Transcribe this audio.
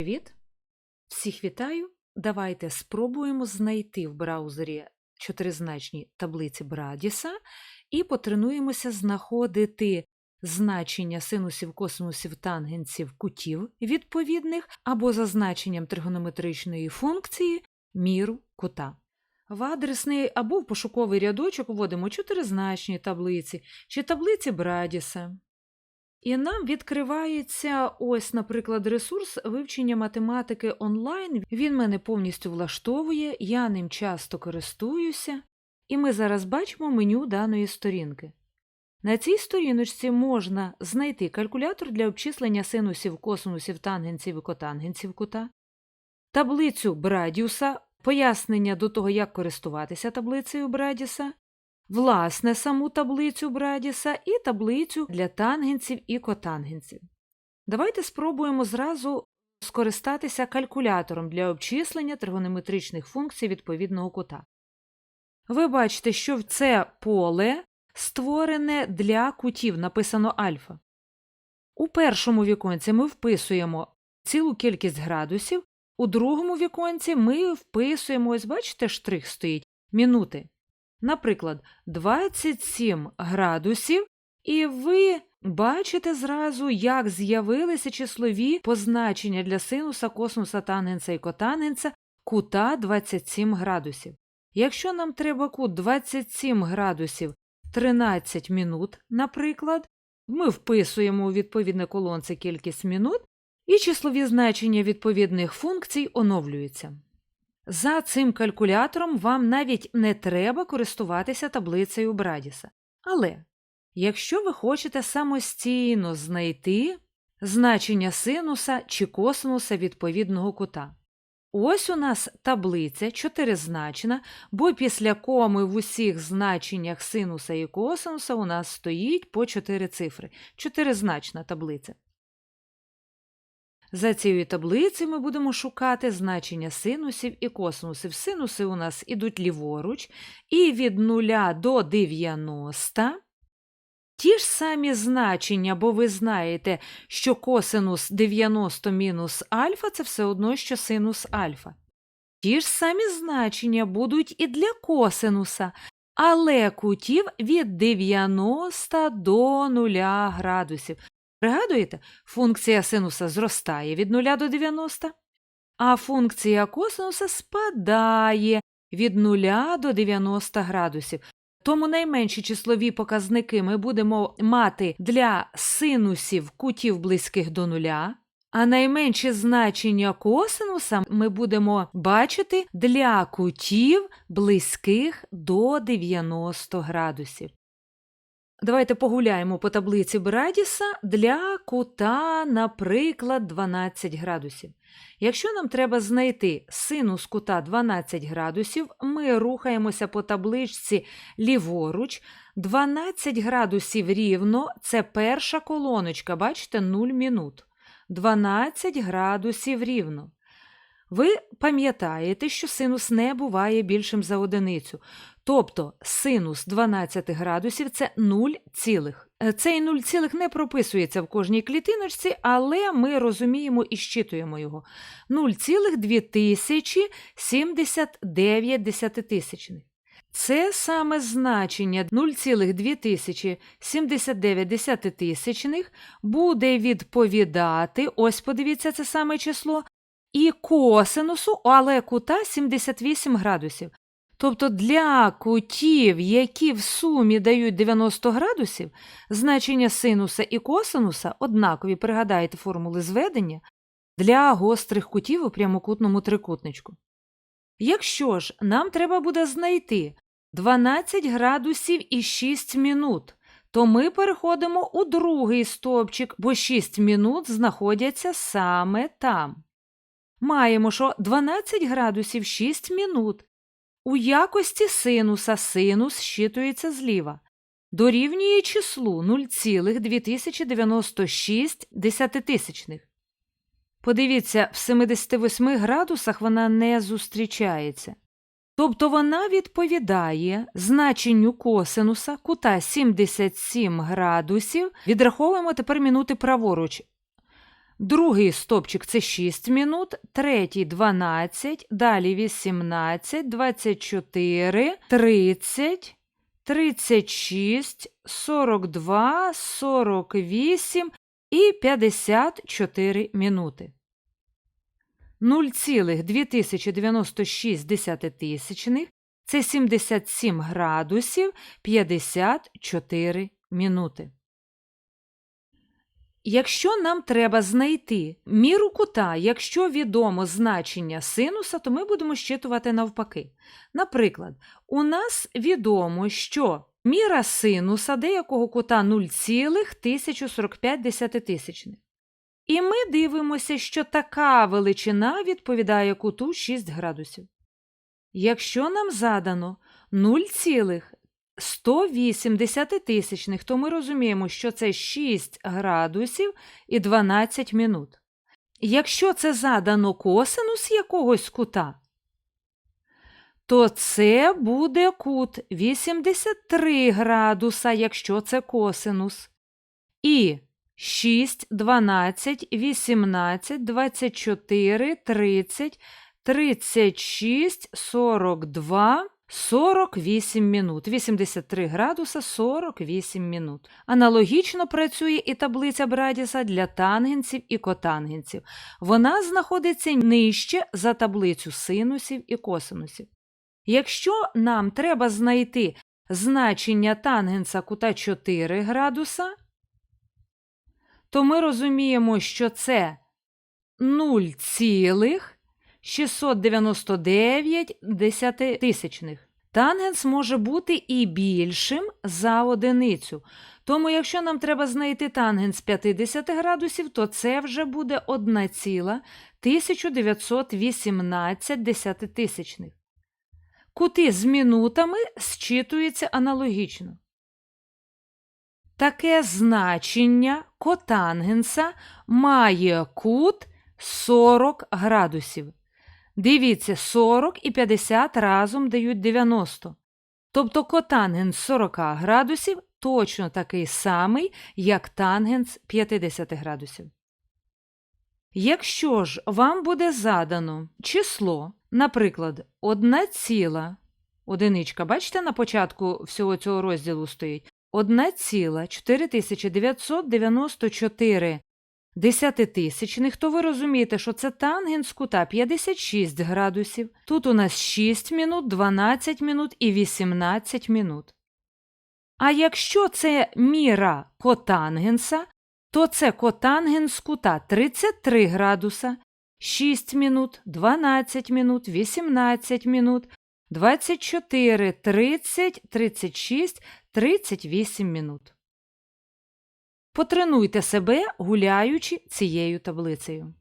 Привіт! Всіх вітаю! Давайте спробуємо знайти в браузері чотиризначні таблиці Брадіса і потренуємося знаходити значення синусів, косинусів, тангенсів, кутів відповідних або за значенням тригонометричної функції міру кута. В адресний або в пошуковий рядочок вводимо чотиризначні таблиці чи таблиці Брадіса. І нам відкривається ось, наприклад, ресурс вивчення математики онлайн. Він мене повністю влаштовує, я ним часто користуюся, і ми зараз бачимо меню даної сторінки. На цій сторіночці можна знайти калькулятор для обчислення синусів, косинусів, тангенсів і котангенсів кута, таблицю Брадіуса, пояснення до того, як користуватися таблицею Брадіса, власне саму таблицю Брадіса і таблицю для тангенсів і котангенсів. Давайте спробуємо зразу скористатися калькулятором для обчислення тригонометричних функцій відповідного кута. Ви бачите, що це поле створене для кутів, написано альфа. У першому віконці ми вписуємо цілу кількість градусів, у другому віконці ми вписуємо, ось бачите, штрих стоїть, мінути. Наприклад, 27 градусів, і ви бачите зразу, як з'явилися числові позначення для синуса, косинуса, тангенса і котангенса кута 27 градусів. Якщо нам треба кут 27 градусів 13 минут, наприклад, ми вписуємо у відповідне колонце кількість минут, і числові значення відповідних функцій оновлюються. За цим калькулятором вам навіть не треба користуватися таблицею Брадіса. Але якщо ви хочете самостійно знайти значення синуса чи косинуса відповідного кута, ось у нас таблиця чотиризначна, бо після коми в усіх значеннях синуса і косинуса у нас стоїть по чотири цифри. Чотиризначна таблиця. За цією таблицею ми будемо шукати значення синусів і косинусів. Синуси у нас ідуть ліворуч, і від 0 до 90. Ті ж самі значення, бо ви знаєте, що косинус 90 мінус альфа це все одно, що синус альфа. Ті ж самі значення будуть і для косинуса, але кутів від 90 до 0 градусів. Пригадуєте, функція синуса зростає від 0 до 90, а функція косинуса спадає від 0 до 90 градусів. Тому найменші числові показники ми будемо мати для синусів кутів близьких до нуля, а найменші значення косинуса ми будемо бачити для кутів близьких до 90 градусів. Давайте погуляємо по таблиці Брадіса для кута, наприклад, 12 градусів. Якщо нам треба знайти синус кута 12 градусів, ми рухаємося по табличці ліворуч. 12 градусів рівно це перша колоночка, бачите, 0 мінут. 12 градусів рівно. Ви пам'ятаєте, що синус не буває більшим за одиницю. Тобто синус 12 градусів це 0 цілих. Е, Цей 0 цілих не прописується в кожній клітиночці, але ми розуміємо і щитуємо його. 0,2079 десятитисячних. Це саме значення 0,2079 десятитисячних буде відповідати, ось подивіться це саме число, і косинусу, але кута 78 градусів. Тобто для кутів, які в сумі дають 90 градусів, значення синуса і косинуса однакові, пригадайте формули зведення, для гострих кутів у прямокутному трикутничку. Якщо ж нам треба буде знайти 12 градусів і 6 минут, то ми переходимо у другий стовпчик, бо 6 минут знаходяться саме там. Маємо, що 12 градусів 6 минут. У якості синуса синус щитується зліва. Дорівнює числу 0,2096 десятитисячних. Подивіться, в 78 градусах вона не зустрічається. Тобто вона відповідає значенню косинуса кута 77 градусів. Відраховуємо тепер мінути праворуч. Другий стопчик це 6 минут, третій 12, далі 18, 24, 30, 36, 42, 48 і 54 минути. 0,2096 десятитисячних – це 77 градусів 54 минути. Якщо нам треба знайти міру кута, якщо відомо значення синуса, то ми будемо щитувати навпаки. Наприклад, у нас відомо, що міра синуса деякого кута 0,1045 десятитисячних. І ми дивимося, що така величина відповідає куту 6 градусів. Якщо нам задано 0,108 десятитисячних, то ми розуміємо, що це 6 градусів і 12 минут. Якщо це задано косинус якогось кута, то це буде кут 83 градуса, якщо це косинус. І 6, 12, 18, 24, 30, 36, 42, 48 минут. 83 градуса 48 минут. Аналогічно працює і таблиця Брадіса для тангенсів і котангенсів. Вона знаходиться нижче за таблицю синусів і косинусів. Якщо нам треба знайти значення тангенса кута 4 градуса, то ми розуміємо, що це 0,699 десятитисячних. Тангенс може бути і більшим за одиницю. Тому, якщо нам треба знайти тангенс 50 градусів, то це вже буде 1,1918 десятитисячних. Кути з мінутами зчитуються аналогічно. Таке значення котангенса має кут 40 градусів. Дивіться, 40 і 50 разом дають 90. Тобто котангенс 40 градусів точно такий самий, як тангенс 50 градусів. Якщо ж вам буде задано число, наприклад, 1 ціла, одиничка, бачите, на початку всього цього розділу стоїть, 1,4994 десятитисячних, то ви розумієте, що це тангенс кута 56 градусів. Тут у нас 6 минут, 12 минут і 18 минут. А якщо це міра котангенса, то це котангенс кута 33 градуса, 6 минут, 12 минут, 18 минут, 24, 30, 36, 38 минут. Потренуйте себе, гуляючи цією таблицею.